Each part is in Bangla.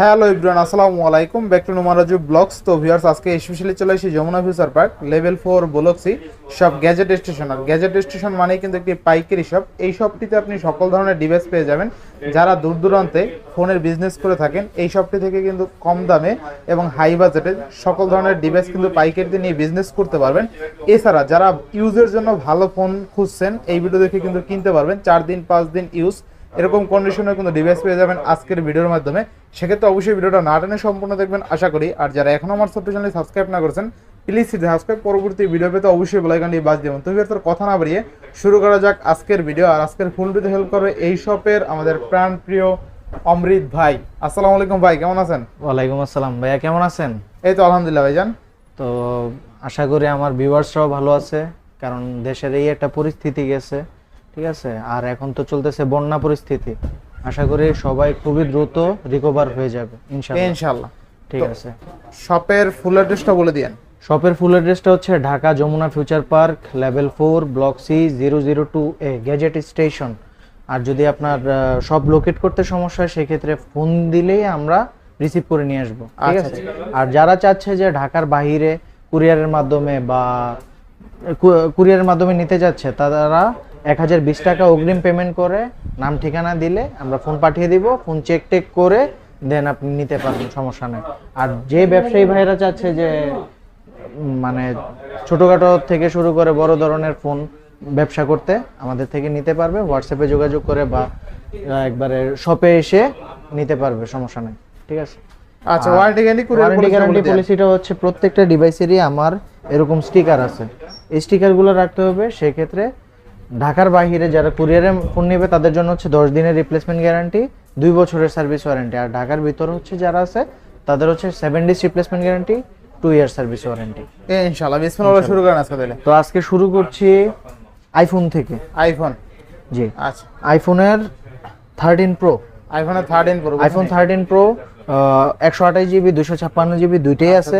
হ্যালো ইব্রান আসসালামু আলাইকুম ব্যাক টু নোমারাজু ব্লগস তো ভিউয়ার্স আজকে স্পেশালি চলে এসেছি Jamuna future park level four বলক্সি সব গ্যাজেট স্টেশন আর গ্যাজেট স্টেশন মানেই কিন্তু একটি পাইকারি শপ এই শপটিতে আপনি সকল ধরনের ডিভাইস পেয়ে যাবেন। যারা দূর দূরান্তে ফোনের বিজনেস করে থাকেন, এই শপটি থেকে কিন্তু কম দামে এবং হাই বাজেটে সকল ধরনের ডিভাইস কিন্তু পাইকারিতে নিয়ে বিজনেস করতে পারবেন। এছাড়া যারা ইউজের জন্য ভালো ফোন খুঁজছেন, এই ভিডিও দেখে কিন্তু কিনতে পারবেন। চার দিন, পাঁচ দিন ইউজ এরকম কন্ডিশনের কিন্তু ডিভাইস পেয়ে যাবেন আজকের ভিডিওর মাধ্যমে। সেক্ষেত্রে অবশ্যই ভিডিওটা না টেনে সম্পূর্ণ দেখবেন আশা করি। আর যারা এখনও আমার ছোট্ট চ্যানেল সাবস্ক্রাইব না করেছেন প্লিজ সাবস্ক্রাইব পরবর্তী ভিডিও পেতে অবশ্যই বেলাইকানটি বাজ দেবেন। তো তোর কথা না বাড়িয়ে শুরু করা যাক আজকের ভিডিও আর আজকের ফুল ভিডিও হেল্প করবে এই শপের আমাদের প্রাণ প্রিয় অমৃত ভাই। আসসালামু আলাইকুম ভাই কেমন আছেন? ওয়ালাইকুম আসসালাম। ভাইয়া কেমন আছেন? এই তো আলহামদুলিল্লাহ ভাইজান। তো আশা করি আমার ভিউয়ার্সরাও ভালো আছে কারণ দেশের এই একটা পরিস্থিতি গেছে। ঠিক আছে? আর এখন তো চলতেছে বন্যা পরিস্থিতি। আশা করি সবাই খুবই দ্রুত রিকভার হয়ে যাবে ইনশাআল্লাহ। ইনশাআল্লাহ। ঠিক আছে। শপের ফুল অ্যাড্রেসটা বলে দিয়েন। শপের ফুল অ্যাড্রেসটা হচ্ছে Dhaka Jamuna future park level four block C zero zero two A gadget station আর যদি আপনার সব লোকেট করতে সমস্যা হয় সেক্ষেত্রে ফোন দিলেই আমরা রিসিভ করে নিয়ে আসব। ঠিক আচ্ছা, আছে? আর যারা চাচ্ছে যে ঢাকার বাইরে কুরিয়ারের মাধ্যমে বা কুরিয়ারের মাধ্যমে নিতে যাচ্ছে তারা এক হাজার বিশ টাকা অগ্রিম পেমেন্ট করে নাম ঠিকানা দিলে আমরা ফোন পাঠিয়ে দিব ফোন চেক টেক করে দেন আপনি নিতে পারবেন সমস্যা নেই। আর যে ব্যবসায়ী ভাইরা চাচ্ছে যে মানে ছোটোখাটো থেকে শুরু করে বড় ধরনের ফোন ব্যবসা করতে আমাদের থেকে নিতে পারবে হোয়াটসঅ্যাপে যোগাযোগ করে বা একবারে শপে এসে নিতে পারবে সমস্যা নেই ঠিক আছে? আচ্ছা ওয়ারেন্টি গ্যারান্টি ওয়ারেন্টি গ্যারান্টি পলিসিটা হচ্ছে প্রত্যেকটা ডিভাইসেরই আমার এরকম স্টিকার আছে। এই স্টিকারগুলো রাখতে হবে সেক্ষেত্রে ঢাকার বাইরে যারা কুরিয়ারে ফোন নেবে তাদের জন্য হচ্ছে দশ দিনের রিপ্লেসমেন্ট গ্যারান্টি দুই বছরের সার্ভিস ওয়ারেন্টি আর ঢাকার ভিতর হচ্ছে যারা আছে তাদের হচ্ছে seven days replacement guarantee two year service warranty ইনশাআল্লাহ বিসমিল্লাহ শুরু করেন আজকে তাহলে। তো আজকে শুরু করছি আইফোন থেকে। আইফোন জি। আচ্ছা। আইফোনের থার্টিন প্রো আইফোনের thirteen pro iPhone thirteen pro একশো আঠাশ জিবি দুশো ছাপ্পান্ন জিবি দুইটাই আছে।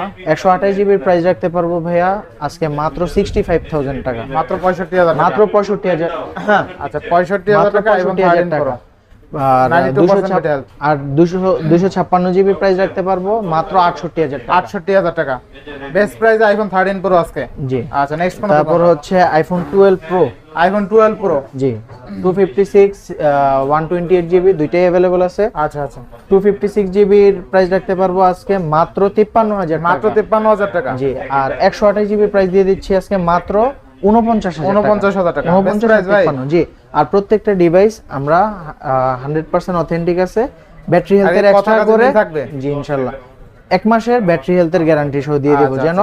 না? একশো আঠাশ জিবির প্রাইস রাখতে পারব ভাইয়া আজকে মাত্র সিক্সটি ফাইভ থাউজেন্ড টাকা। মাত্র পঁয়ষট্টি হাজার মাত্র পঁয়ষট্টি হাজার হ্যাঁ আচ্ছা পঁয়ষট্টি হাজার টাকা পঁয়ষট্টি হাজার টাকা। আর 92% দুশো ছাপ্পান্ন জিবি প্রাইস রাখতে পারব মাত্র আটষট্টি হাজার আটষট্টি হাজার টাকা। Best price iPhone thirteen pro আজকে। জি। আচ্ছা নেক্সট তারপর হচ্ছে iPhone twelve pro iPhone twelve pro জি। Two fifty six one twenty eight GB দুইটাই অ্যাভেলেবল আছে। আচ্ছা আচ্ছা। টু ফিফটি সিক্স জিবির প্রাইস রাখতে পারব আজকে মাত্র তিপ্পান্ন হাজার মাত্র তিপ্পান্ন হাজার টাকা। জি আর একশো আঠাশ জিবি প্রাইস দিয়ে দিচ্ছি আজকে মাত্র উনপঞ্চাশ হাজার উনপঞ্চাশ হাজার টাকা। উনপঞ্চাশ জি। আর প্রত্যেকটা ডিভাইস আমরা হান্ড্রেড পার্সেন্ট অথেন্টিক আছে। ব্যাটারি হেলথের এক্সট্রা করে থাকবে? জি ইনশাল্লাহ এক মাসের ব্যাটারি হেলথের গ্যারান্টি সহ দিয়ে দেবো আচ্ছা, যেন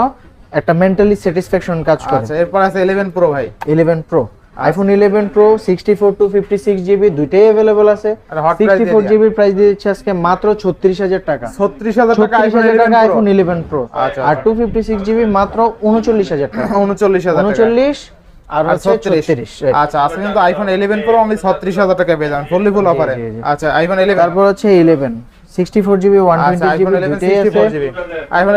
একটা মেন্টালি স্যাটিসফ্যাকশন কাজ করে। আচ্ছা এরপর আছে ইলেভেন প্রো ভাই। ইলেভেন প্রো আচ্ছা। IPhone eleven pro sixty four two fifty six GB দুইটাই অ্যাভেলেবল আছে। আর hot price সিক্সটি দিয়ে ফোর দিয়া। জিবির প্রাইস দিয়ে দিচ্ছে আজকে মাত্র ছত্রিশ হাজার টাকা। ছত্রিশ হাজার টাকা আইফোন হাজার ইলেভেন টাকা প্রো আচ্ছা, আর টু ফিফটি সিক্স জিবি মাত্র উনচল্লিশ হাজার টাকা। উনচল্লিশ হাজার টাকা। উনচল্লিশ আর হচ্ছে আচ্ছা আজকে কিন্তু আইফোন প্রো অনলি টাকা পেয়ে যাবেন ফুললি ফুল অফারে জি, জি। আচ্ছা আইফোন তারপর হচ্ছে জিবি আচ্ছা জিবি আইফোন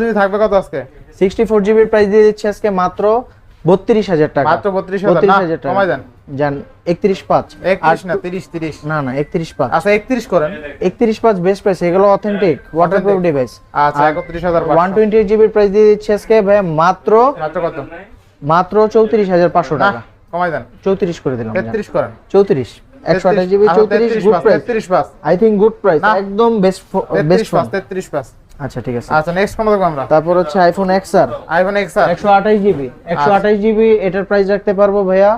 জিবি থাকবে কত আজকে? জিবির প্রাইস দিয়ে দিচ্ছে আজকে মাত্র টাকা। মাত্র বত্রিশ হাজার। না কমাই দেন। যান একত্রিশ পাঁচ। একত্রিশ না তিরিশ তিরিশ। না না একত্রিশ পাঁচ। আচ্ছা একত্রিশ করেন। একত্রিশ পাঁচ বেস্ট প্রাইস এগুলো অথেন্টিক ওয়াটারপ্রুফ ডিভাইস আচ্ছা একত্রিশ হাজার ওয়ান টোয়েন্টি এইট জিবির প্রাইস দিয়ে দিচ্ছে আজকে ভাই মাত্র মাত্র কত? মাত্র চৌত্রিশ হাজার পাঁচশো টাকা। কমাই দেন। চৌত্রিশ করে দিলাম তেত্রিশ করেন। চৌত্রিশ। একশো আঠাশ জিবি চৌত্রিশ গুড প্রাইস তেত্রিশ পাঁচ আই থিঙ্ক গুড প্রাইস একদম বেস্ট বেস্ট পাঁচ তেত্রিশ পাঁচ আচ্ছা ঠিক আছে। আচ্ছা নেক্সট কোন দেখব আমরা। তারপর হচ্ছে iPhone X R iPhone X R একশো আঠাশ জিবি একশো আঠাশ জিবি এটার প্রাইস রাখতে পারব ভাইয়া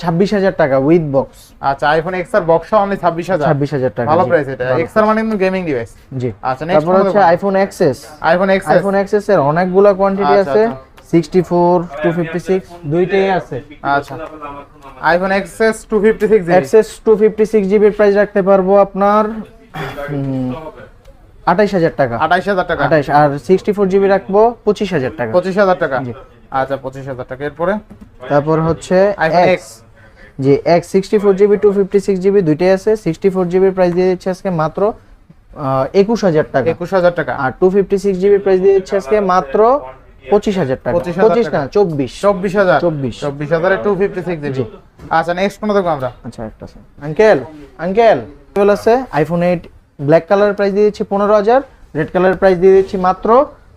ছাব্বিশ হাজার টাকা উইথ বক্স আচ্ছা iPhone X R box only ছাব্বিশ হাজার। ছাব্বিশ হাজার টাকা ভালো প্রাইস এটা। এক্স আর মানে গেমিং ডিভাইস জি। আচ্ছা নেক্সট তারপর হচ্ছে iPhone XS iPhone X iPhone XS এর অনেকগুলা কোয়ান্টিটি আচ্ছা, আছে। আচ্ছা। Sixty four two fifty six দুইটাই আছে। আচ্ছা। IPhone XS two fifty six XS two fifty six জিবির প্রাইস রাখতে পারব আপনার আঠাইশ হাজার টাকা। আঠাইশ হাজার টাকা। আঠাইশ আর সিক্সটি ফোর জিবি রাখব পঁচিশ হাজার টাকা। পঁচিশ হাজার টাকা। আচ্ছা টাকা। এরপরে? তারপর হচ্ছে এক্স জি X sixty four GB two fifty six GB দুইটাই আছে। জিবির প্রাইস দিয়ে দিচ্ছে আজকে মাত্র একুশ হাজার টাকা। একুশ হাজার টাকা। আর টু ফিফটি সিক্স জিবির প্রাইস দিয়ে দিচ্ছে আজকে মাত্র পঁচিশ হাজার টাকা। 25,000 পঁচিশ না চব্বিশ। চব্বিশ হাজার। চব্বিশ। চব্বিশ হাজারে টু ফিফটি সিক্স জিবি আচ্ছা নেক্সট কোনো দেখব আমরা? আচ্ছা একটা আঙ্কেল আঙ্কেল আছে? IPhone eight black colour price দিয়ে দিচ্ছি পনেরো হাজার রেড কালার প্রাইস দিয়ে দিচ্ছি মাত্র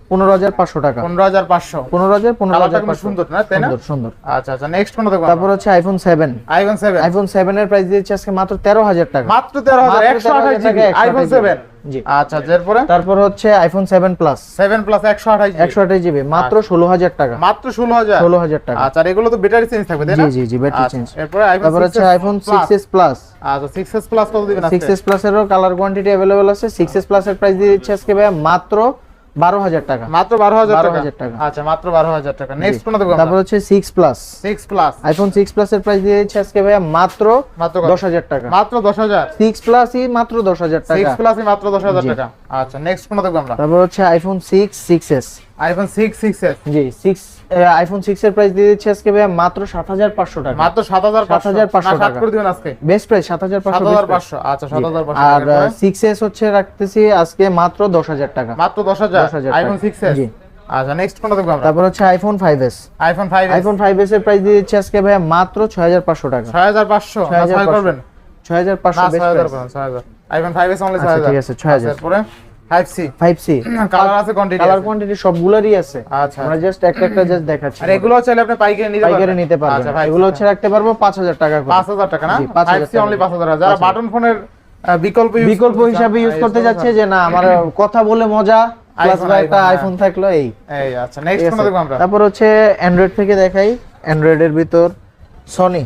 পনেরো হাজার পাঁচশো টাকা। পনেরো হাজার পাঁচশো। পনেরো হাজার পনেরো হাজার সুন্দর না? তাই না? সুন্দর সুন্দর। আচ্ছা আচ্ছা নেক্সট কোনটা দেখব তারপর হচ্ছে iPhone seven iPhone seven iPhone seven এর প্রাইস দিয়েছে আজকে মাত্র তেরো হাজার টাকা। মাত্র তেরো হাজার একশো আঠাশ জিবি আইফোন সেভেন জি। আচ্ছা এরপরে? তারপর হচ্ছে iPhone seven plus seven plus একশো আঠাশ একশো আঠাশ জিবি মাত্র ষোলো হাজার টাকা। মাত্র আচ্ছা আর এগুলো তো ব্যাটারি চেঞ্জ থাকবে তাই জি না জি জি ব্যাটারি চেঞ্জ এরপরে আইফোন তারপর হচ্ছে আইফোন সিক্স প্লাস আচ্ছা প্লাস কত দিবেন প্লাস এরও কালার কোয়ান্টিটি আছে। প্লাস এর প্রাইস দিয়ে দিচ্ছে আজকে মাত্র বারো হাজার টাকা। মাত্র বারো হাজার টাকা? 12,000 টাকা। আচ্ছা মাত্র বারো হাজার টাকা। নেক্সট দেখব তারপর হচ্ছে six plus six plus iPhone six plus এর প্রাইস দিয়ে দিচ্ছে আজকে ভাইয়া মাত্র মাত্র দশ হাজার টাকা। মাত্র দশ হাজার? সিক্স প্লাসই মাত্র দশ হাজার টাকা। সিক্স প্লাসই মাত্র দশ হাজার। টাকা। আচ্ছা নেক্সট কোনটা দেখব আমরা? তারপর হচ্ছে iPhone six six S iPhone 6 6s জি 6 আইফোন 6 এর প্রাইস দিয়ে দিচ্ছি আজকে ভাই মাত্র 7500 টাকা। মাত্র 7500 টাকা। করে দিবেন আজকে। বেস্ট প্রাইস 7500 7500 আচ্ছা 7500 আর 6s হচ্ছে রাখতেছি আজকে মাত্র 10000 টাকা। মাত্র 10000 আইফোন 6s জি। আচ্ছা নেক্সট কোনটা দেখব আমরা? তারপর হচ্ছে iPhone 5s iPhone 5s iPhone 5s এর প্রাইস দিয়ে দিচ্ছি আজকে ভাই মাত্র 6500 টাকা। 6500 6500 করবেন 6500 best price iPhone 5s only 6000 ঠিক আছে 6000 পরে আছে আচ্ছা জাস্ট একটা জাস্ট এগুলো চাইলে আপনি এগুলো হচ্ছে রাখতে পারব 5000 টাকা টাকা আচ্ছা। বিকল্প বিকল্প হিসাবে ইউজ করতে যাচ্ছে যে না আমার কথা বলে মজা একটা আইফোন থাকল এই। আচ্ছা তারপর হচ্ছে অ্যান্ড্রয়েড থেকে দেখাই। অ্যান্ড্রয়েডের ভিতর সনি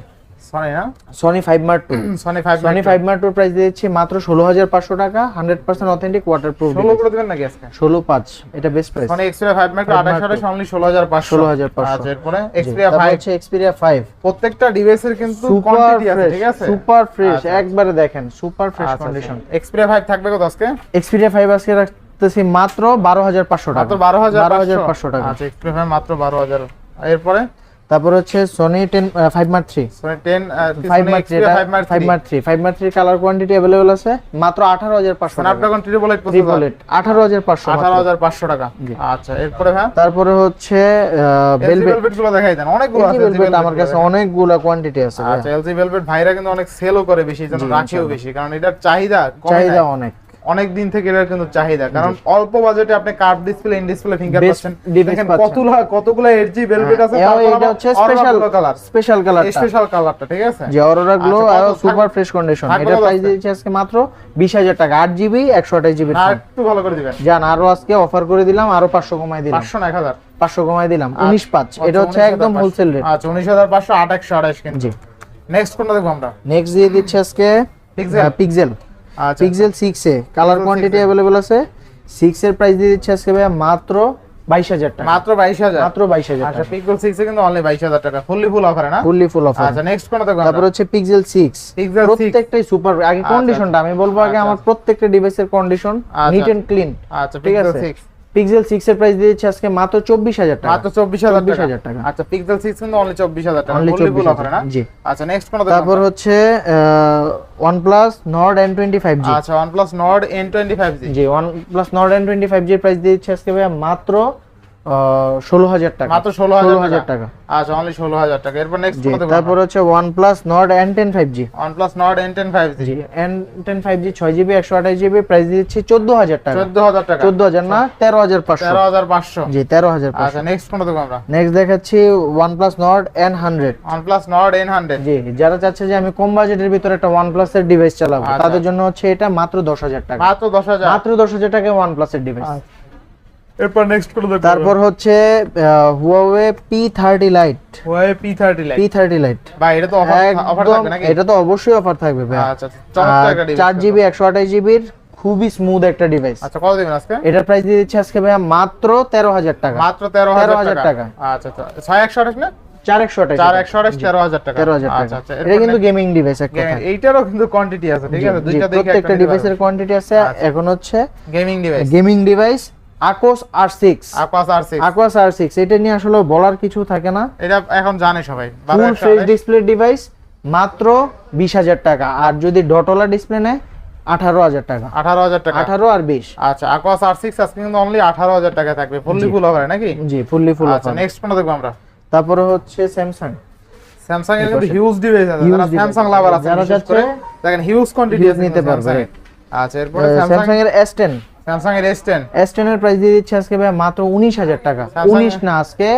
সনি না? Sony five mark two Sony five Sony five mark টুর প্রাইস দিয়েছি মাত্র ষোলো হাজার পাঁচশো টাকা hundred percent authentic waterproof ষোলো করে দিবেন নাকি আজকে? ষোলো পাঁচ এটা best price Sony Xperia five micro আঠাশ Mark আঠাশ ষোলো হাজার পাঁচশো। 16,500 আচ্ছা এরপরে এক্সপিরিয়া ফাইভ হচ্ছে এক্সপিরিয়া ফাইভ প্রত্যেকটা ডিভাইসের কিন্তু সুপার কোয়ান্টিটি আছে ফ্রেশ ঠিক আছে? সুপার ফ্রেশ আচ্ছা। একবারে দেখেন সুপার ফ্রেশ আচ্ছা কন্ডিশন এক্সপিরিয়া ফাইভ থাকবে কত আজকে? এক্সপিরিয়া ফাইভ আজকে রাখতেছি মাত্র বারো হাজার পাঁচশো টাকা। বারো হাজার বারো হাজার পাঁচশো। টাকা। আচ্ছা এক্সপিরিয়া ফাইভ মাত্র বারো হাজার। এরপরে? তারপর হচ্ছে Sony ten five mark three Sony ten five mark three five mark three five mark three colour quantity available আছে মাত্র আঠারো হাজার পাঁচশো টাকা। Snapdragon triple eight triple eight আঠারো হাজার পাঁচশো আঠারো হাজার পাঁচশো টাকা। আচ্ছা এরপরে হ্যাঁ? তারপরে হচ্ছে ভেলভেটগুলো দেখাই দেন। অনেকগুলো আছে Velvet আমার কাছে। অনেকগুলো কোয়ান্টিটি আছে আচ্ছা এলজি ভেলভেট ভাইরা কিন্তু অনেক সেলও করে বেশি যেন রাখেও বেশি কারণ এটার চাহিদা চাহিদা অনেক। অনেক দিন থেকে এটার কিন্তু চাহিদা। কারণ অল্প বাজেটে আপনি curve display in display finger পাচ্ছেন। দেখেন। কতগুলো কতগুলো এলজি ভেলভেট আছে এটা হচ্ছে special colour special colour special কালারটা ঠিক আছে? যে অরোরা গ্লো আচ্ছা, আর সুপার ফ্রেশ কন্ডিশন এটা প্রাইস? দিয়েছে আজকে মাত্র বিশ হাজার টাকা। আট জিবি একশো আঠাশ জিবি আর একটু ভালো করে দিবেন। যান আরও আজকে অফার করে দিলাম আরও পাঁচশো কমাই দিলাম। পাঁচশো না এক হাজার? পাঁচশো কমাই দিলাম। উনিশ পাঁচ। এটা হচ্ছে একদম হোলসেল রেট আচ্ছা উনিশ হাজার পাঁচশো আট একশো আঠাশ কিন্তু। জি। নেক্সট কোনটা দেখব আমরা? নেক্সট দিয়ে দিচ্ছে আজকে? পিক্সেল আচ্ছা পিক্সেল সিক্সে এ কালার 6 কোয়ান্টিটি। অ্যাভেলেবল আছে। সিক্স এর প্রাইস দিয়ে দিচ্ছে আজকে ভাইয়া মাত্র বাইশ হাজার টাকা। মাত্র বাইশ হাজার? মাত্র বাইশ হাজার আচ্ছা পিক্সেল সিক্স কিন্তু অনলি বাইশ হাজার টাকা। ফুললি ফুল অফারে না? ফুললি ফুল অফার আচ্ছা নেক্সট কোনটা দেখো তারপর হচ্ছে পিক্সেল সিক্স Pixel 6 প্রত্যেকটাই সুপার আগে আচ্ছা, কন্ডিশনটা আমি বলব আগে আচ্ছা, আমার প্রত্যেকটা ডিভাইসের কন্ডিশন আচ্ছা। নিট এন্ড ক্লিন আচ্ছা ঠিক পিক্সেল আছে? পিক্সেল 6 এর প্রাইস দিয়েছে আজকে মাত্র চব্বিশ হাজার টাকা। মাত্র চব্বিশ হাজার 24,000 টাকা। আচ্ছা পিক্সেল 6 কিন্তু অনলি চব্বিশ হাজার টাকা। অনলি ফুললি ফুল 24,000 অফারে না? জি। আচ্ছা নেক্সট কোন দেখা তারপর হচ্ছে টোয়েন্টি ফাইভ জি আচ্ছা OnePlus Nord N25G G N twenty five জির প্রাইস দিয়েছে আজকে ভাই মাত্র ষোলো হাজার টাকা। মাত্র ষোলো হাজার টাকা? আচ্ছা অনলি ষোলো হাজার টাকা। এরপর নেক্সট জি কোনটা দেখব তারপর হচ্ছে OnePlus Nord N ten five G OnePlus Nord N105 G G N ten five G ছয় জিবি একশো আঠাশ জিবি প্রাইস দিচ্ছি চোদ্দ হাজার টাকা। চোদ্দ হাজার টাকা। চোদ্দ হাজার না তেরো হাজার পাঁচশো। তেরো হাজার পাঁচশো। জি তেরো হাজার পাঁচশো। আচ্ছা নেক্সট কোনটা দেখব আমরা? নেক্সট দেখাচ্ছি N100 OnePlus Nord N100 জি যারা চাচ্ছে যে আমি কম বাজেটের ভিতরে একটা OnePlus এর ডিভাইস চালাবো আচ্ছা। তাদের জন্য হচ্ছে এটা মাত্র দশ হাজার টাকা। মাত্র দশ হাজার। মাত্র দশ হাজার টাকায় OnePlus এর ডিভাইস এরপর নেক্সট কোনটা দেখব। তারপর হচ্ছে Huawei P30 Lite Huawei P30 Lite P30 Lite ভাই এটা তো অফার অফার থাকবে নাকি? এটা তো অবশ্যই অফার থাকবে ভাই আচ্ছা আচ্ছা, চমৎকার একটা চার ডিভাইস জিবি একশো আঠাশ জিবির খুবই স্মুথ একটা ডিভাইস আচ্ছা কত দিবেন আজকে? এটার প্রাইস দিয়ে দিচ্ছে আজকে ভাইয়া মাত্র তেরো হাজার টাকা। মাত্র তেরো হাজার 13,000 টাকা। আচ্ছা আচ্ছা। ছয় একশো আঠাশ না? আচ্ছা আচ্ছা এটা কিন্তু গেমিং ডিভাইস এক কিন্তু কোয়ান্টিটি আছে ঠিক আছে? জি, দুইটা ডিভাইসের কোয়ান্টিটি আছে। এখন হচ্ছে gaming device gaming device Aquos R six R6 Aquos R six এটা নিয়ে আসলে বলার কিছু থাকে না। এটা এখন জানে সবাই। ফুল ডিসপ্লে ডিভাইস মাত্র বিশ হাজার টাকা। আর যদি ডটলা ডিসপ্লে নেয় আঠারো হাজার টাকা। আঠারো হাজার টাকা। আঠারো আর বিশ। আচ্ছা Aquas R6 আজকে কিন্তু অনলি আঠারো হাজার টাকা থাকবে। ফুললি ফুল হবে নাকি? জি ফুললি ফুল আচ্ছা নেক্সট কোনটা দেখব আমরা। তারপরে হচ্ছে স্যামসাং স্যামসাং এর কিন্তু হিউজ ডিভাইস আছে। যারা স্যামসাং। লাভার আছে যারা যাচ্ছে দেখেন হিউজ কোয়ান্টিটি নিতে পারবে, আচ্ছা এরপরে স্যামসাং এর এস টেন স্যামসাং এর S10 এস টেন এর প্রাইস দিয়ে দিচ্ছে আজকে ভাই মাত্র উনিশ হাজার টাকা। Samsung উনিশ না আজকে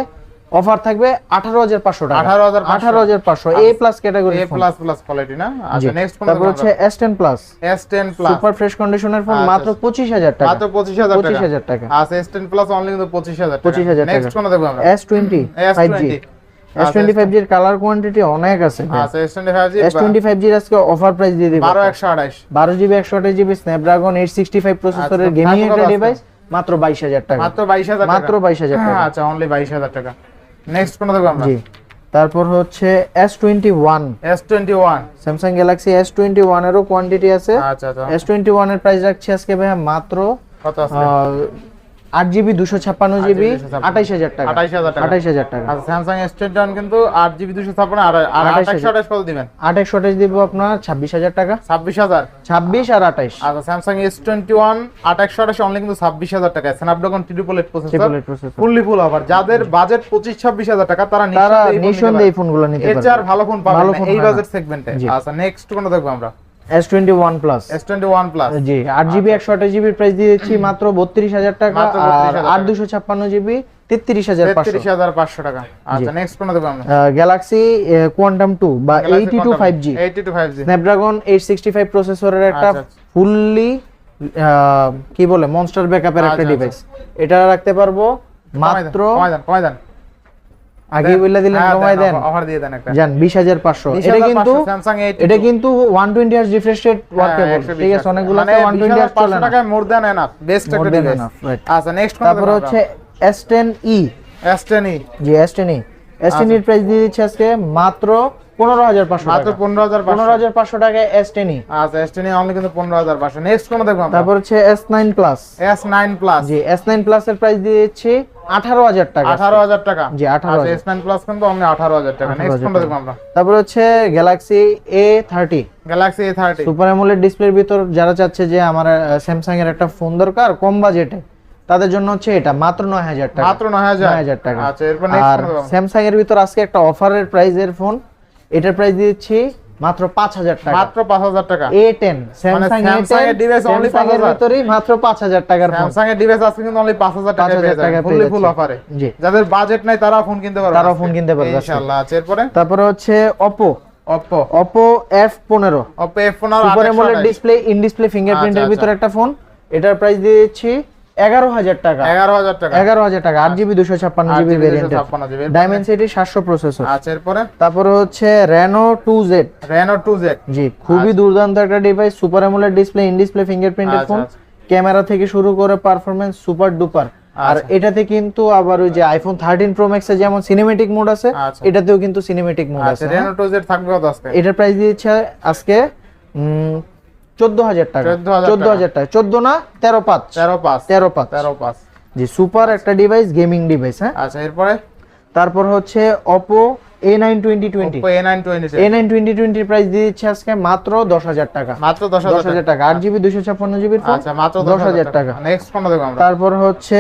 অফার থাকবে আঠারো হাজার পাঁচশো টাকা। 18,500 আঠারো হাজার পাঁচশো A plus category A plus plus quality না? আচ্ছা নেক্সট কোন তারপর হচ্ছে S ten plus S10 plus super fresh কন্ডিশনের ফোন মাত্র পঁচিশ হাজার টাকা। মাত্র 25000 টাকা। 25,000 টাকা। আচ্ছা S10 প্লাস অনলি কিন্তু 25000 টাকা। 25,000 টাকা। নেক্সট কোন দেখব আমরা। S twenty five G S20 S twenty colour quantity অনেক আছে আচ্ছা S25 G S twenty five জির আজকে অফার প্রাইস দিয়ে দিবে। 12128 বারো জিবি একশো আঠাশ GB Snapdragon eight sixty five প্রসেসরের আচ্ছা, গেমিং তারপর একটা ডিভাইস মাত্র বাইশ হাজার টাকা। মাত্র 22000 টাকা। মাত্র 22,000 টাকা। আচ্ছা অনলি 22000 টাকা। নেক্সট কোন দেখব আমরা? জি। তারপর হচ্ছে S21 এরও কোয়ান্টিটি আছে। আচ্ছা আচ্ছা। এস টোয়েন্টি ওয়ানের প্রাইস রাখছি আজকে মাত্র কত আছে? আট জিবি দুশো ছাপ্পান্ন জিবি 256 আঠাইশ হাজার টাকা। 28000 টাকা। আঠাইশ হাজার টাকা। আচ্ছা স্যামসাং S21 কিন্তু 8GB 256 আর আর 28,000 2828 কত দিবেন। আঠাইশ আঠাইশ দিব আপনার ছাব্বিশ হাজার টাকা। 26000 ছাব্বিশ আর আঠাইশ। আচ্ছা স্যামসাং S21 2828 অনলি কিন্তু 26000 টাকা। Snapdragon triple eight processor triple eight fully full offer যাদের বাজেট 25 26000 টাকা তারা নিঃসন্দেহে এই phone নিতে পারে। এর ভালো ফোন পাবেন এই বাজেট সেগমেন্টে আচ্ছা নেক্সট কোন দেখব আমরা? S twenty one plus S21 plus জি আট জিবি একশো আঠাশ জিবির প্রাইস দিয়ে দিচ্ছি মাত্র বত্রিশ হাজার টাকা মাত্র আর 32,000 পাঁচশো। 33500 টাকা। আচ্ছা নেক্সট কোন দেখব আমরা। গ্যালাক্সি কোয়ান্টাম টু বা eighty two five G 82 5G Snapdragon eight sixty five প্রসেসরের একটা আচ্ছা, আচ্ছা। ফুললি কি বলে মনস্টার ব্যাকআপের একটা আচ্ছা, ডিভাইস এটা রাখতে পারব মাত্র কমাই দেন কমাই দেন। আগে বলে দিলেন হ্যাঁ, কমাই দেন অফার দিয়ে দেন একটা। জান বিশ হাজার পাঁচশো। এটা কিন্তু Samsung 82 এটা কিন্তু one twenty hertz refresh rate workable হ্যাঁ, ঠিক আছে অনেকগুলো মানে ওয়ান টোয়েন্টি হার্স চলে না। টাকায় মোর দ্যান এনাফ বেস্ট একটা ডিভাইস আচ্ছা নেক্সট কোন তারপর হচ্ছে এস টেন ই S10 জি S ten E S ten এর প্রাইস দিয়ে দিচ্ছে আজকে মাত্র পনেরো হাজার পাঁচশো মাত্র টাকা 15500 পনেরো হাজার পাঁচশো টাকায় এস টেন ই আচ্ছা S10 অনলি কিন্তু 15500 নেক্সট কোন দেখব আমরা? তারপর হচ্ছে S nine plus S9 plus জি এস নাইন প্লাস এর প্রাইস দিয়ে দিচ্ছি আঠারো হাজার টাকা 18000 টাকা? জি, 18,000 S9 প্লাস কিন্তু অনলি 18000 টাকা। নেক্সট 18,000 দেখব আমরা? তারপর হচ্ছে Galaxy A thirty Galaxy A30 super AMOLED ডিসপ্লের ভিতর যারা চাচ্ছে যে আমার স্যামসাং এর একটা ফোন দরকার কম বাজেটে তাদের জন্য হচ্ছে এটা মাত্র নয় হাজার টাকা। মাত্র নয় হাজার? টাকা। আচ্ছা এরপর আর স্যামসাং এর ভিতর আজকে একটা অফারের প্রাইজের ফোন এটার প্রাইস দিচ্ছি মাত্র পাঁচ হাজার টাকা। মাত্র 5000 টাকা। এ টেন স্যামসাং Samsung এর device only স্যামসাং এর 5,000 ভিতরেই মাত্র পাঁচ হাজার টাকার ফোন স্যামসাং এর ডিভাইস আজকে কিন্তু অনলি 5000 টাকা পেয়ে যাবেন। ফুললি ফুল অফারে জি। যাদের বাজেট নাই তারা ফোন কিনতে পারবে আজকে। ফোন কিনতে পারবে ইনশাআল্লাহ আচ্ছা এরপরে? তারপরে হচ্ছে Oppo অপো এফ পনেরো। Oppo F15 R super 828 AMOLED display in display ফিঙ্গারপ্রিন্টের ভিতর একটা ফোন এটার প্রাইস দিয়ে দিচ্ছি এগারো হাজার টাকা। 11000 টাকা। এগারো হাজার টাকা আট জিবি দুশো ছাপ্পান্ন জিবি 8GB ভেরিয়েন্টের 256 GB ডায়মন্ড সিটি সাতশো প্রসেসর আচ্ছা এরপরে? তারপরে হচ্ছে Reno two Z Reno 2Z জি খুবই দুর্দান্ত একটা device super AMOLED display in display ফিঙ্গারপ্রিন্টের আচ্ছা, ফোন আচ্ছা। ক্যামেরা থেকে শুরু করে পারফরমেন্স সুপার ডুপার আর আচ্ছা। এটাতে কিন্তু আবার ওই যে আইফোন থার্টিন প্রো ম্যাক্সে যেমন সিনেমেটিক মোড আছে আচ্ছা। এটাতেও কিন্তু সিনেমেটিক মোড আচ্ছা আছে হ্যাঁ? Reno 2Z থাকবে আজকে? এটার প্রাইস দিয়েছে আজকে চোদ্দ হাজার টাকা। চোদ্দ হাজার টাকা। চোদ্দ না তেরো পাঁচ। 13 পাঁচ। তেরো পাঁচ। 13 পাঁচ। জি সুপার একটা ডিভাইস গেমিং ডিভাইস হ্যাঁ? আচ্ছা এরপরে? তারপর হচ্ছে Oppo A nine twenty twenty Oppo A9 20 A nine twenty টোয়েন্টির প্রাইস দিয়ে দিচ্ছে আজকে মাত্র দশ হাজার টাকা। মাত্র দশ হাজার টাকা। আট জিবি দুশো ছাপ্পান্ন জিবির আচ্ছা মাত্র দশ হাজার টাকা। নেক্সট আমরা। তারপর হচ্ছে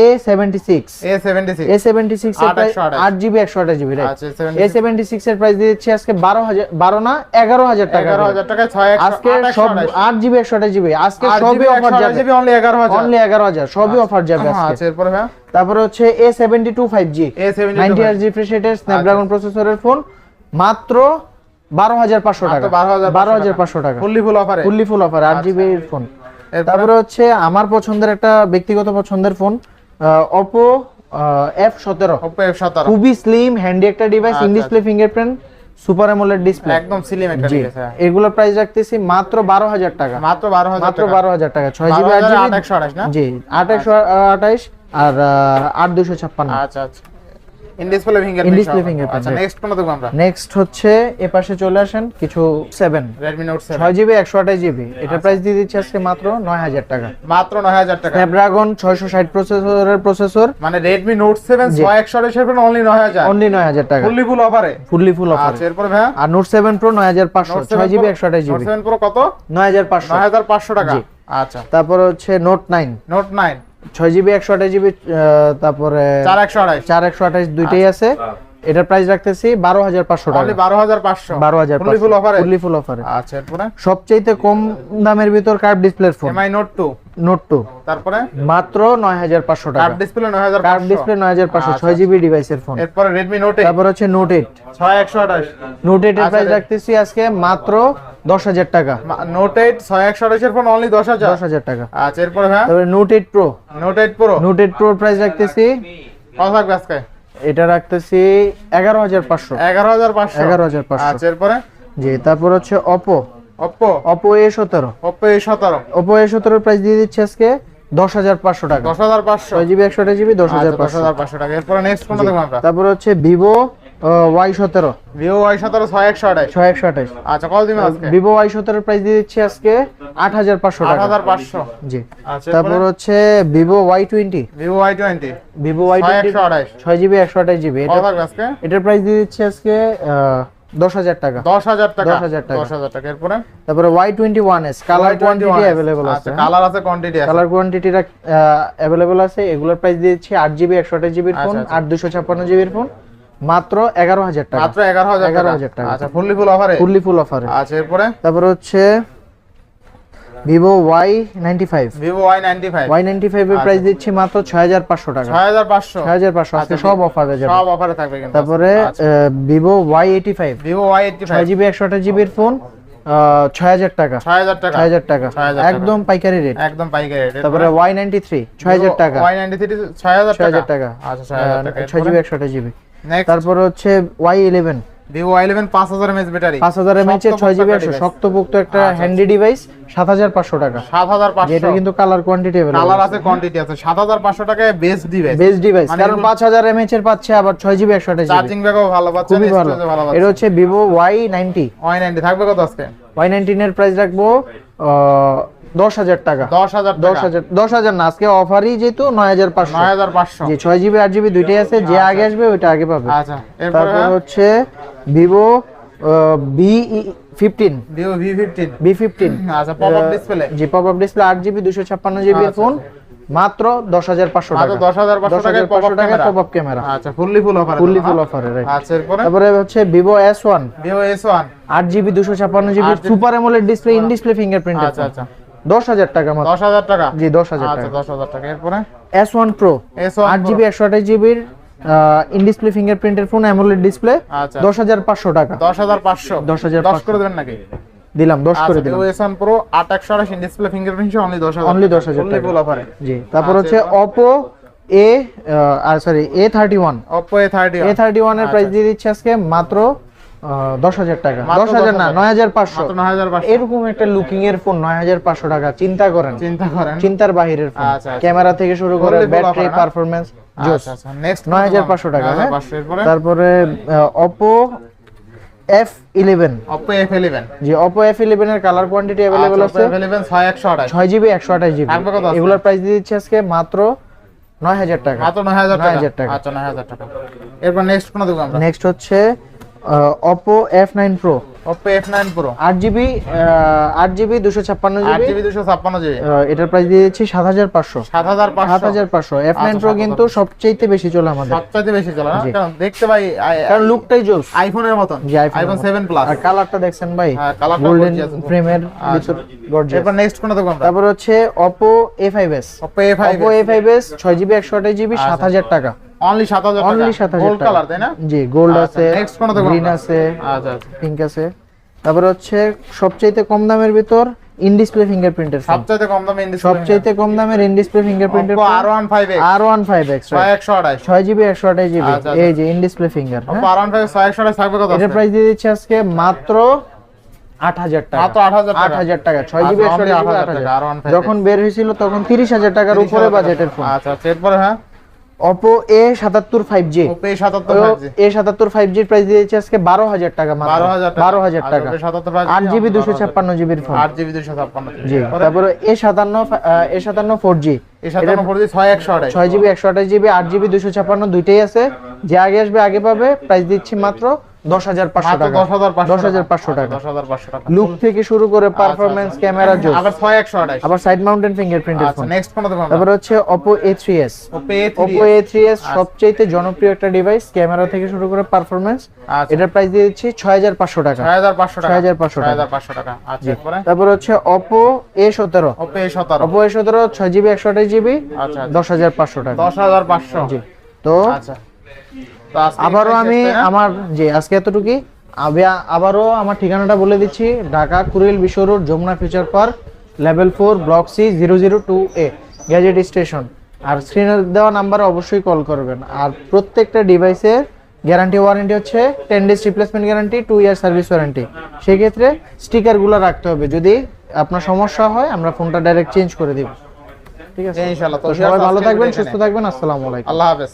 A seventy six A76 A seventy six এর আট প্রাইস একশো আঠাশ। আট জিবি একশো আঠাশ জিবি রাইট আচ্ছা এ সেভেন্টি সিক্স এর প্রাইস দিয়ে দিচ্ছি আজকে বারো হাজার বারো না এগারো হাজার টাকা 11000 টাকায় 6 আজকে সব আট জিবি একশো আঠাশ জিবি আজকে সবই অফার যাবে। অনলি 11000 অনলি এগারো হাজার সবই অফার যাবে আচ্ছা এরপরে ভাই? তারপরে হচ্ছে A seventy two five G A72 ninety R refresh রেটের স্ন্যাপড্রাগন প্রসেসরের ফোন মাত্র বারো হাজার পাঁচশো টাকা। বারো হাজার পাঁচশো টাকা। ফুললি ফুল অফারে ফুললি ফুল অফার আট জিবি ফোন? তারপরে হচ্ছে আমার পছন্দের একটা ব্যক্তিগত পছন্দের ফোন অপো এফ সতেরো। Oppo F17 খুবই স্লিম হ্যান্ডি একটা device in display fingerprint super AMOLED display একদম স্লিম একটা ডিভাইস হ্যাঁ। এগুলোর প্রাইস রাখতেছি মাত্র বারো হাজার টাকা। মাত্র 12000 মাত্র টাকা। বারো হাজার টাকা। ছয় জিবি আট 12,000 জিবি 828 না? জি আঠাশশো আঠাইশ আর আহ, আট দুশো ছাপ্পান্ন। আচ্ছা আচ্ছা। In display In display fingerprint, আচ্ছা নেক্সট কোনটা দেখব আমরা? নেক্সট হচ্ছে এ পাশে চলে আসেন কিছু সেভেন Redmi Note 7 ছয় জিবি একশো আঠাশ জিবি এটার প্রাইস দিয়ে দিচ্ছে আজকে মাত্র নয় হাজার টাকা। মাত্র 9000 টাকা। ছয়শো ষাট প্রসেসরের প্রসেসর মানে Redmi Note 7 জি। 6128 অনলি 9000 অনলি নয় হাজার। টাকা। ফুললি ফুল অফারে ফুললি ফুল অফার আচ্ছা এরপর ভাই আর নোট সেভেন প্রো নয় হাজার পাঁচশো Note 7 ছয় জিবি Pro- একশো আঠাশ Note জিবি 7 Pro কত? নয় হাজার পাঁচশো। 9500 টাকা। আচ্ছা। তারপরে হচ্ছে নোট নাইন Note 9 ছয় জিবি একশো আঠাশ জিবি তারপরে 4128 চার একশো আঠাশ দুইটাই আছে। এটার প্রাইস রাখতেছি বারো হাজার পাঁচশো টাকা। বারো হাজার পাঁচশো? বারো হাজার ফুলি অফারে ফুল অফারে আচ্ছা এরপরে? সবচাইতে কম দামের ভিতর curve display phone Mi note two note two তারপরে? মাত্র নয় হাজার পাঁচশো টাকা। ডিসপ্লে নয় হাজার কার্ভ ডিসপ্লে নয় হাজার পাঁচশো আচ্ছা। ছয় জিবি ডিভাইসের ফোন এরপরে রেডমি নোট এইট তারপর হচ্ছে নোট এইট ছয় একশো আঠাশ। নোট এইটের আচ্ছা, প্রাইস রাখতেছি আজকে মাত্র দশ হাজার টাকা। নোট এইট ছয় একশো আঠাশের ফোন অনলি দশ হাজার। দশ হাজার টাকা। আচ্ছা এরপরে হ্যাঁ? তারপরে note eight pro note eight pro note eight প্রোর price রাখতেছি। কত থাকবে আজকে? এটা রাখতেছি এগারো হাজার পাঁচশো। এগারো হাজার পাঁচশো। এগারো হাজার পাঁচশো। আচ্ছা এরপরে? জি তারপর হচ্ছে অপো ওপ্পো অপো এ সতেরো। ওপ্পো এ সতেরো। ওপো এ সতেরোর প্রাইস দিয়ে দিচ্ছি আজকে দশ হাজার পাঁচশো টাকা। দশ হাজার পাঁচশো। ছয় জিবি একশো জিবি দশ হাজার আচ্ছা, পাঁচশো। টাকা। এরপরে নেক্সট কোনটা দেখব আমরা? তারপর হচ্ছে ভিভো ওয়াই সতেরো। ভিভো ওয়াই সতেরো ছয় একশো আঠাশ। ছয় একশো আঠাশ। আচ্ছা কত দিবেন আজকে? ভিভো ওয়াই সতেরোর প্রাইস দিয়ে দিচ্ছি আজকে আট হাজার পাঁচশো আট টাকা হাজার পাঁচশো। জি। আচ্ছা তারপর হচ্ছে Vivo Y twenty Vivo Y twenty Vivo Y twenty ছয় জিবি একশো আঠাশ জিবি এটার প্রাইস দিয়ে দিচ্ছি আজকে দশ হাজার টাকা। দশ হাজার টাকা। 10,000 টাকা। দশ হাজার টাকা। এরপরে? তারপরে Y twenty one S colour quantity available আছে আচ্ছা কালার আছে কোয়ান্টিটি কালার কোয়ান্টিটিটা অ্যাভেলেবল আছে। এগুলোর প্রাইস দিচ্ছি আট জিবি একশো আঠাশ জিবির ফোন আচ্ছা, আচ্ছা। আট দুশো ছাপ্পান্ন জিবির ফোন মাত্র এগারো হাজার টাকা। মাত্র এগারো হাজার 11,000 টাকা। আচ্ছা ফুললি ফুল অফারে ফুললি ফুল অফারে আচ্ছা এরপরে? তারপরে হচ্ছে Vivo Y ninety five Vivo Y ninety five Y ninety five এর প্রাইস দিচ্ছি মাত্র ছয় হাজার পাঁচশো টাকা। ছয় হাজার পাঁচশো। ছয় হাজার পাঁচশো আজকে আচ্ছা, সব অফারে যাবে। সব অফারে থাকবে তারপরে Vivo Y eighty five Vivo Y eighty ছয় ফাইভ জিবি একশো আঠাশ জিবির ফোন ছয় হাজার টাকা। ছয় হাজার টাকা। ছয় হাজার টাকা। 6,000 টাকা। একদম পাইকারি রেট একদম পাইকারি রেট তারপরে ওয়াই নাইনটি থ্রি ছয় হাজার টাকা। ওয়াই নাইনটি থ্রি ছয় হাজার ছয় হাজার টাকা। আচ্ছা ছয় হাজার টাকা। ছয় জিবি একশো আঠাশ জিবি তারপরে হচ্ছে Y eleven Vivo Y eleven পাঁচ হাজার এমএচ ব্যাটারি পাঁচ হাজার এমএচ এর ছয় জিবি একশো শক্তপোক্ত একটা আচ্ছা, হ্যান্ডি ডিভাইস সাত হাজার পাঁচশো টাকা। সাত হাজার পাঁচশো। কিন্তু কালার কোয়ান্টিটি কালার আছে। কোয়ান্টিটি আছে। সাত হাজার পাঁচশো টাকায় বেস্ট দিবে বেস্ট ডিভাইস কারণ পাঁচ হাজার এমএচ এর পাচ্ছে আবার ছয় জিবি একশো আঠাশ চার্জিং ব্যাকও ভালো পাচ্ছেন খুবই ভালো। এটা হচ্ছে Vivo Y ninety Y ninety থাকবে কত আজকে? ওয়াই নাইনটিনের প্রাইস রাখব দশ হাজার টাকা। দশ হাজার দশ হাজার দশ হাজার না আজকে অফারই যেহেতু নয় হাজার পাঁচশো। নয় হাজার পাঁচশো। ছয় জিবি আট জিবি দুইটাই আছে যে আগে আসবে ওইটা আগে পাবে। আচ্ছা। তারপর হচ্ছে Vivo V fifteen Vivo V fifteen V fifteen আচ্ছা পপ আপ ডিসপ্লে জি পপ আপ ডিসপ্লে আট জিবি দুশো ছাপ্পান্ন জিবি আচ্ছা। ফোন মাত্র দশ হাজার পাঁচশো টাকা। দশ হাজার পাঁচশো টাকায় পপ আপ টাকা ক্যামেরা পপ আপ ক্যামেরা আচ্ছা fully full offer fully full অফারে আচ্ছা তারপরে হচ্ছে Vivo S one Vivo S one আট জিবি দুশো ছাপ্পান্ন GB super AMOLED display in display fingerprint আচ্ছা আচ্ছা। দশ হাজার টাকা মাত্র। দশ হাজার টাকা? জি দশ হাজার আচ্ছা টাকা। দশ হাজার টাকা। এরপরে? S one pro S one আট জিবি একশো আঠাশ জিবির ইন ডিসপ্লে ফিঙ্গারপ্রিন্টের ফোন অ্যামোলেড ডিসপ্লে আচ্ছা। দশ হাজার পাঁচশো টাকা। দশ হাজার পাঁচশো। 10,500 দশ করে দেবেন নাকি? দিলাম দশ করে আচ্ছা দিলাম। ভিভো এস ওয়ান প্রো আট একশো আঠাশ ডিসপ্লে ফিঙ্গারপ্রিন্ট অনলি দশ হাজার Only 10,000 ফুললি টাকা। ফুল অফারে জি তারপর আচ্ছা, হচ্ছে? Oppo A R sorry A thirty one Oppo A thirty A thirty ওয়ানের প্রাইস দিয়ে দিচ্ছে আজকে মাত্র দশ হাজার টাকা। দশ হাজার। না 10,000 নয় হাজার পাঁচশো। নয় হাজার এরকম একটা লুকিং এর ফোন নয় হাজার পাঁচশো টাকা চিন্তা করেন। চিন্তা করেন। চিন্তার বাহিরের ফোন আচ্ছা, আচ্ছা। ক্যামেরা থেকে শুরু করে ব্যাটারি হ্যাঁ? পারফরমেন্স আচ্ছা নেক্সট 9,500 টাকা, হ্যাঁ? পাঁচশো এরপরে? তারপরে Oppo F eleven Oppo F eleven Oppo F eleven এর কালার কোয়ান্টিটি অ্যাভেলেবল আছে। ছয় একশো আঠাশ। ছয় জিবি একশো আঠাশ জিবি এগুলোর প্রাইস দিয়ে দিচ্ছে আজকে মাত্র নয় হাজার টাকা। মাত্র নয় হাজার টাকা? টাকা। আচ্ছা নয় হাজার টাকা। এরপর নেক্সট কোনো নেক্সট হচ্ছে Oppo F nine pro Oppo F nine pro আট জিবি আট জিবি দুশো ছাপ্পান্ন আট জিবি জিবি দুশো ছাপ্পান্ন জিবি এটার প্রাইস দিয়ে দিচ্ছি সাত হাজার পাঁচশো। সাত হাজার সাত হাজার পাঁচশো। এফ নাইন আচ্ছা, প্রো 7,500 কিন্তু সবচেয়ে বেশি চলে আমাদের। সবচাইতে বেশি চলে কারণ দেখতে ভাই কারণ লুকটাই জোস। আইফোনের মতন। জি, আইফোন। সেভেন প্লাস আর কালারটা দেখছেন ভাই হ্যাঁ, গোল্ডেন ফ্রেমের আচ্ছা। ভিতর গর্জিয়াস এরপর নেক্সট আমরা? তারপর হচ্ছে Oppo A five S Oppo A five S ছয় জিবি একশো আঠাশ জিবি সাত হাজার টাকা। অনলি সাত হাজার অনলি সাত হাজার গোল্ড কালার তাই না? জি গোল্ড আচ্ছা, আছে next কোনো দেখব গ্রিন আছে আচ্ছা আচ্ছা। পিঙ্ক আছে। তারপর হচ্ছে সবচাইতে কম দামের ভিতর ইন ডিসপ্লে ফিঙ্গারপ্রিন্টের সবচাইতে কম দামে ইন্ডিস সবচাইতে কম দামের in display ফিঙ্গারপ্রিন্টের Oppo R one five X R one five X ছয় একশো আঠাশ। ছয় জিবি একশো আঠাশ জিবি আচ্ছা, আচ্ছা। এই যে in display finger Oppo R one five ছয় একশো আঠাশ থাকবে কত আজকে? প্রাইস দিয়ে দিচ্ছে আজকে মাত্র আট হাজার টাকা। মাত্র আট হাজার আট হাজার টাকা। ছয় জিবি আচ্ছা, একশো only আঠাশ 8,000 টাকা, R15 যখন বের হয়েছিল তখন তিরিশ হাজার টাকার উপরে বাজেটের ফোন আচ্ছা আচ্ছা। এরপরে হ্যাঁ? অপো এ সাতাত্তর ফাইভ জি ওপো এ সাতাত্তর ফাইভ জি এ সাতাত্তর ফাইভ জির প্রাইস দিয়েছে আজকে বারো হাজার টাকা বারো হাজার বারো হাজার টাকা। সাতাত্তর ফাইভ আট জিবি দুশো ছাপ্পান্ন জিবির ফোন আট জিবি দুশো ছাপ্পান্ন জি তারপরে এ সাতান্ন এ সাতান্ন ফোর জি এ সাতান্ন ফোর জি ছয় একশো আঠাশ। ছয় জিবি একশো আঠাশ জিবি আট জিবি দুশো ছাপ্পান্ন দুইটাই আছে। যে আগে আসবে আগে পাবে। প্রাইস দিচ্ছি মাত্র দশ হাজার পাঁচশো টাকা। দশ হাজার পাঁচশো টাকা। লুক থেকে শুরু করে পারফরমেন্স ক্যামেরা জোস আবার ছয় একশো আঠাশ। আবার সাইড মাউন্টেন ফিঙ্গারপ্রিন্টের আচ্ছা ফোন নেক্সট ফোন তারপরে হচ্ছে Oppo A3s ওপে Oppo A3s সবচেয়ে জনপ্রিয় একটা ডিভাইস ক্যামেরা থেকে শুরু করে পারফরমেন্স আচ্ছা। এটার প্রাইস দিয়ে দিচ্ছি ছয় হাজার পাঁচশো টাকা। ছয় হাজার পাঁচশো ছয় হাজার পাঁচশো টাকা। আচ্ছা তারপর হচ্ছে Oppo A17 ওপে সতেরো। Oppo A17 ছয় জিবি একশো আঠাশ জিবি আচ্ছা দশ হাজার পাঁচশো টাকা। দশ হাজার পাঁচশো। তো আচ্ছা। আবারও আমি? আমার যে আজকে এতটুকুই আবারও আমার ঠিকানাটা বলে দিচ্ছি Dhaka Kuril Bishwa road Jamuna future park level four block C zero zero two A gadget station. আর স্ক্রিনে দেওয়া নাম্বারে অবশ্যই কল করবেন। আর প্রত্যেকটা ডিভাইসের গ্যারান্টি ওয়ারেন্টি হচ্ছে ten days replacement guarantee two year service warranty সেক্ষেত্রে স্টিকারগুলো রাখতে হবে। যদি আপনার সমস্যা হয় আমরা ফোনটা ডাইরেক্ট চেঞ্জ করে দিব। ঠিক আছে? ইনশাআল্লাহ। সবাই ভালো থাকবেন সুস্থ থাকবেন। আসসালামু আলাইকুম। আল্লাহ হাফেজ।